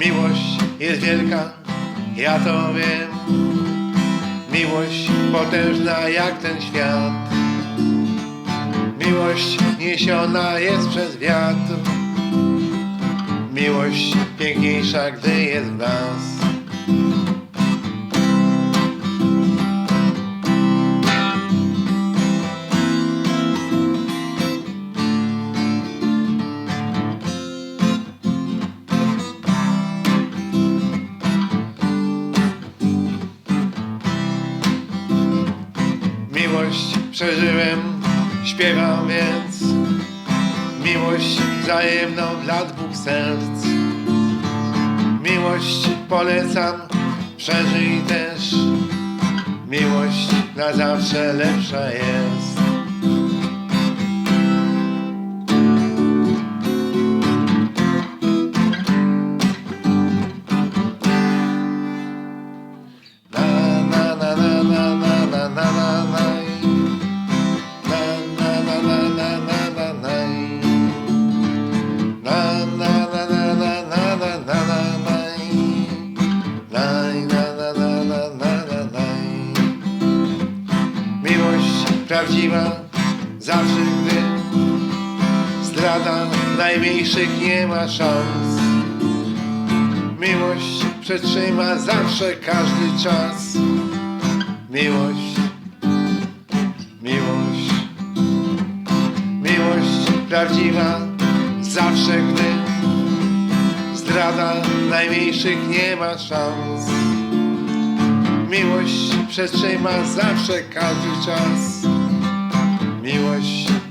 Miłość jest wielka, ja to wiem. Miłość potężna jak ten świat. Miłość niesiona jest przez wiatr. Miłość piękniejsza, gdy jest w nas. Przeżyłem, śpiewam więc Miłość wzajemną dla dwóch serc. Miłość polecam, przeżyj też. Miłość na zawsze lepsza jest prawdziwa zawsze gdy Zdrada najmniejszych nie ma szans Miłość przetrzyma zawsze każdy czas. Miłość, miłość, miłość prawdziwa zawsze gdy zdrada najmniejszych nie ma szans. Miłość przetrzyma zawsze każdy czas miłość.